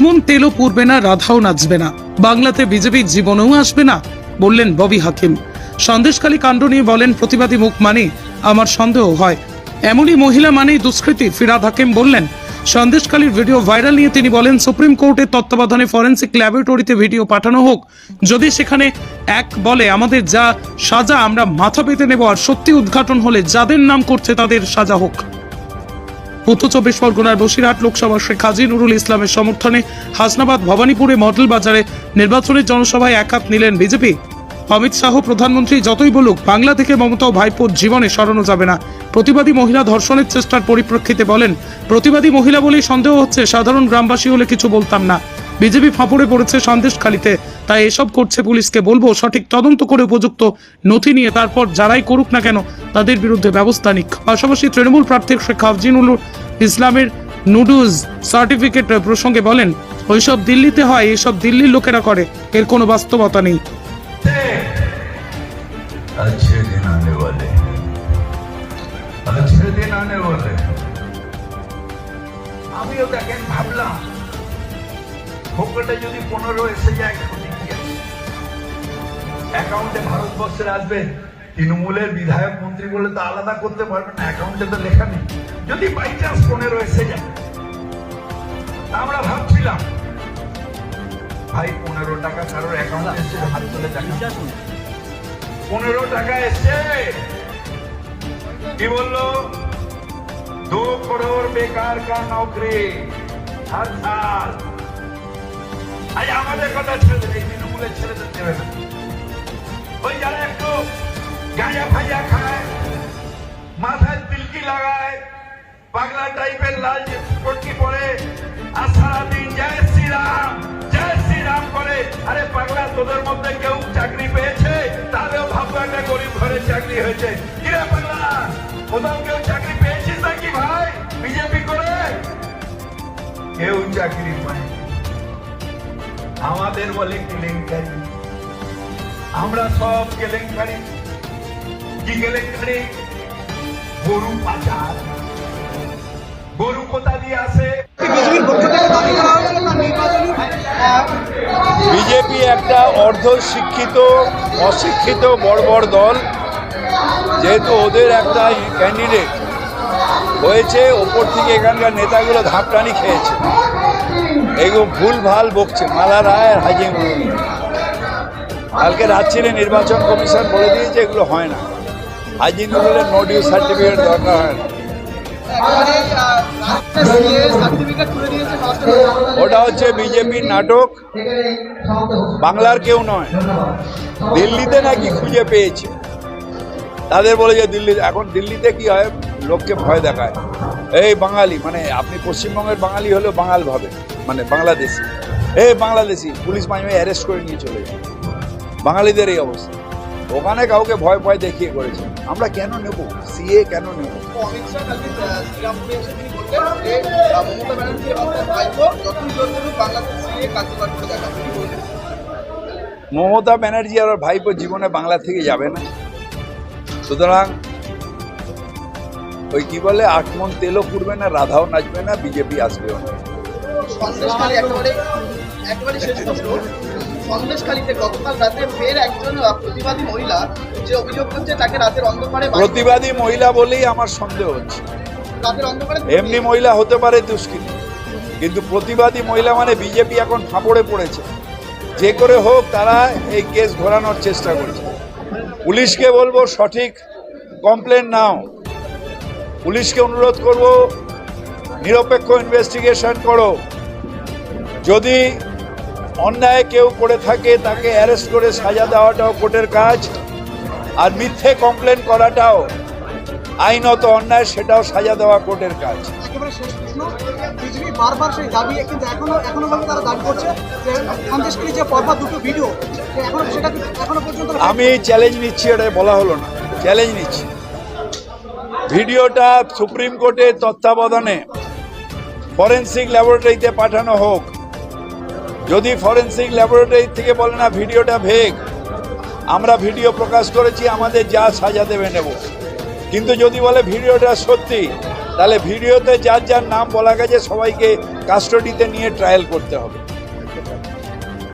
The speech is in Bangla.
আটমন তেলও পুরবে না, রাধাও নাচবে না। বাংলাতে বিজেপির জীবনেও আসবে না, বললেন ববি হাকিম। সন্দেশকালী কাণ্ড নিয়ে বলেন প্রতিবাদী মুখ মানে আমার সন্দেহ হয়। এমনই মহিলা মানেই দুষ্কৃতী ফিরাদ হাকিম বললেন সন্দেশকালীর ভিডিও ভাইরাল নিয়ে তিনি বলেন, সুপ্রিম কোর্টের তত্ত্বাবধানে ফরেন্সিক ল্যাবরেটরিতে ভিডিও পাঠানো হোক। যদি সেখানে এক বলে, আমাদের যা সাজা, আমরা মাথা পেতে নেব, আর সত্যি উদ্ঘাটন হলে যাদের নাম করছে তাদের সাজা হোক। উত্তর চব্বিশ পরগনার বসিরহাট লোকসভা শেখ হাজি নুরুল ইসলামের সমর্থনে হাসনাবাদ ভবানীপুরে মডেল বাজারে নির্বাচনের জনসভায় এক হাত নিলেন বিজেপি। অমিত শাহ, প্রধানমন্ত্রী, যতই বলুক, বাংলা থেকে মমতা ও ভাইপোর জীবনে সরানো যাবে না। প্রতিবাদী মহিলা ধর্ষণের চেষ্টার পরিপ্রেক্ষিতে বলেন, প্রতিবাদী মহিলা বলেই সন্দেহ হচ্ছে সাধারণ গ্রামবাসী হলে কিছু বলতাম না। বিজেপি ফাঁপড়ে পড়েছে সন্দেশখালিতে। তাই এসব করছে পুলিশকে বলব, সঠিক তদন্ত করে উপযুক্ত নথি নিয়ে তারপর যারাই করুক না কেন, তাদের বিরুদ্ধে ব্যবস্থা নিক। পাশাপাশি তৃণমূল প্রার্থী শেখ হাফজিনুল ইসলামের নুডুলস সার্টিফিকেট প্রসঙ্গে বলেন ওইসব দিল্লিতে হয় এসব দিল্লির লোকেরা করে এর কোনো বাস্তবতা নেই अच्छे दिन आने वाले हैं। अच्छे दिन आने वाले हैं। আমিও দেখেন ভাবলাম ফোকটে যদি পনেরো এসে যায় ক্ষতি কি আছে? অ্যাকাউন্টে ভারতবর্ষের আসবে তৃণমূলের বিধায়ক মন্ত্রী বলে তো আলাদা করতে পারবে না অ্যাকাউন্টে তো লেখা নেই। যদি বাই চান্স পনেরো এসে যায়। আমরা ভাবছিলাম ভাই পনেরো টাকা কারোর অ্যাকাউন্টে এসে হাত তুলে দেখা পনেরো টাকা এসছে। কি বলল? দু করোড় বেকার কা নৌকরি। হর সাল আজ আমাদের কথা ছেড়ে দেবে তৃণমূলের ছেলেদের দেবে না। ওই যারা একটু গাঁজা ফাজা খায়, মাথায় তিলকি লাগায়, পাগলা টাইপের লাল পটকি পরে, আর সারাদিন জয় শ্রীরাম জয় শ্রীরাম করে। আরে পাগলা, তোদের মধ্যে কেউ চাকরি পেয়েছে? তাহলেও ভাববো একটা গরিব ঘরে চাকরি হয়েছে। কিরে পাগলা, কোথাও কেউ চাকরি পেয়েছিস নাকি ভাই? বিজেপি করে? কেউ চাকরি পায় আমাদের বলে কেলেঙ্কারি। আমরা সব কেলেঙ্কারি। কেলেঙ্কারি গরু পাচার। গরু কোথা দিয়ে আসে? বিজেপি একটা অর্ধ শিক্ষিত অশিক্ষিত বড় বড় দল। যেহেতু ওদের একটা ক্যান্ডিডেট হয়েছে ওপর থেকে এখানকার নেতাগুলো ধাপটানি খেয়েছে। এগুলো ভুল ভালো বকছে মালা রায় আর হাজি কালকে রাত্রিরে নির্বাচন কমিশন বলে দিয়েছে এগুলো হয় না। হাজি নুরুলের নো সার্টিফিকেট দরকার হয়। না। ওটা হচ্ছে বিজেপির নাটক। বাংলার কেউ নয় দিল্লিতে নাকি খুঁজে পেয়েছে। তাদের বলে যে দিল্লি, এখন দিল্লিতে কি হয়, লোককে ভয় দেখায়। এই বাঙালি মানে আপনি পশ্চিমবঙ্গের বাঙালি হলেও বাঙাল ভাবে মানে বাংলাদেশি। এই বাংলাদেশি, পুলিশ মাঝে অ্যারেস্ট করে নিয়ে চলে যায়। বাঙালিদের এই অবস্থা। ওখানে কাউকে ভয় ভয় দেখিয়ে করেছে। আমরা কেন নেব? সিএ কেন নেব? অমিত শাহ কালকে শ্রীরামপুরে এসে তিনি বললেন যে মমতা ব্যানার্জি এবং তার ভাইপো যতই জোর করুক বাংলাদেশ CA কার্যকর করে দেখা মমতা ব্যানার্জি আর ভাইপো জীবনে বাংলা থেকে যাবে না। সুতরাং ওই কি বলে আটমন তেলও পুড়বে না রাধাও নাচবে না বিজেপি আসবেও না। সন্দেশখালীতে গতকাল রাতে ফের একজন প্রতিবাদী মহিলা যে অভিযোগ করছে তাকে রাতের অন্ধকারে প্রতিবাদী মহিলা বলেই আমার সন্দেহ হচ্ছে। রাতের অন্ধকারে এমনি মহিলা হতে পারে দুষ্কৃতী কিন্তু প্রতিবাদী মহিলা মানে বিজেপি এখন ফাঁপড়ে পড়েছে। যে করে হোক তারা এই কেস ঘোরানোর চেষ্টা করছে। পুলিশকে বলব সঠিক কমপ্লেন নাও। পুলিশকে অনুরোধ করব নিরপেক্ষ ইনভেস্টিগেশন করো। যদি অন্যায় কেউ করে থাকে তাকে অ্যারেস্ট করে সাজা দেওয়াটাও কোর্টের কাজ। আর মিথ্যে কমপ্লেন করাটাও আইনত অন্যায় সেটাও সাজা দেওয়া কোর্টের কাজ। একেবারে শেষ প্রশ্ন। বিজেপি বারবার সেই দাবি কিন্তু এখনও এখনও তারা দাবি করছে যে সন্দেশখালী যে পরপর দুটো ভিডিও এখনও সেটা এখনও পর্যন্ত আমি চ্যালেঞ্জ নিচ্ছি এটা বলা হলো না। চ্যালেঞ্জ নিচ্ছি। ভিডিওটা সুপ্রিম কোর্টের তত্ত্বাবধানে ফরেন্সিক ল্যাবরেটরিতে পাঠানো হোক। যদি ফরেন্সিক ল্যাবরেটরি থেকে বলে না ভিডিওটা ভেগ আমরা ভিডিও প্রকাশ করেছি, আমাদের যা সাজা দেবে নেব। কিন্তু যদি বলে ভিডিওটা সত্যি, তাহলে ভিডিওতে যার যার নাম বলা গেছে, সবাইকে কাস্টডিতে নিয়ে ট্রায়াল করতে হবে।